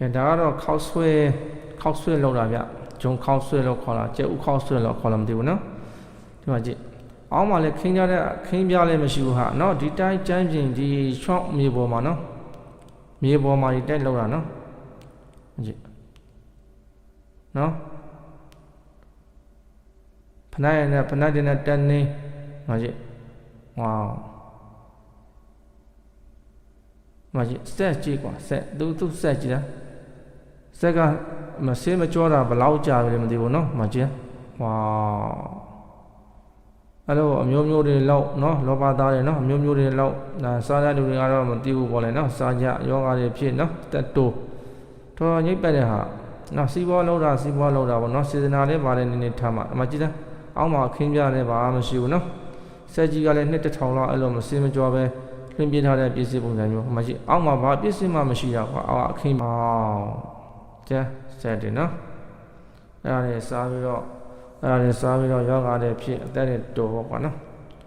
ကဲဒါကတော့ခောက်ဆွဲခောက်ဆွဲလောက်တာဗျဂျုံခောက်ဆွဲလို့ခေါ်တာကျဲဥခောက်ဆွဲလို့ခေါ်လားမသိဘူးနော်ဒီမှာကြည့်အောင်းမှာလည်းခင်းကြတဲ့ခင်းပြလည်းမရှိဘူးဟာနော်ဒီတိုင်းကျမ်းပြင်ဒီချောင်းမြေပေါ်မှာနော်မြေပေါ်မှာဒီတိုက်လောက်တာနော်ကြည့်နော်ဖနက်ရနဲ့ဖနက်တင်နဲ့တက်နေမှာကြည့်ဝေါမှာကြည့်ဆက်ကြည့်ကွာဆက်သူသူဆက်ကြည့်လား ဆက်ကမစင်းမကြောတာဘယ်လောက်ကြာပြီလဲမသိဘူးเนาะမှာကြည့်ဝေါအဲ့လိုအမျိုးမျိုးတွေလောက်เนาะလောဘသားတွေเนาะအမျိုးမျိုးတွေလောက်ဒါစားရလူတွေကတော့မသိဘူးပေါ့လေเนาะစားကြယောဂါတွေဖြစ်เนาะတက်တိုးတော်ညိပ်ပက်တဲ့ဟာနော်စီးပွားလောက်တာစီးပွားလောက်တာပေါ့နော်စေတနာလေးပါတဲ့နည်းနည်းထားမှာအမကြည့်လားအောက်မှာခင်းပြလည်းပါမရှိဘူးနော်ဆက်ကြီးကလည်းနှစ်တစ်ထောင်လောက်အဲ့လိုမစင်းမကြောပဲလွှင့်ပြထားတဲ့ပစ္စည်းပုံစံမျိုးအမကြည့်အောက်မှာဘာပစ္စည်းမှမရှိတာကွာအောက်အခင်းပါ ကျဲဆက်တယ်နော်အဲ့ဒါလေးစားပြီးတော့အဲ့ဒါလေးစားပြီးတော့ယောဂါတွေဖြစ်အသက်တွေတိုးပေါ့ကွာနော်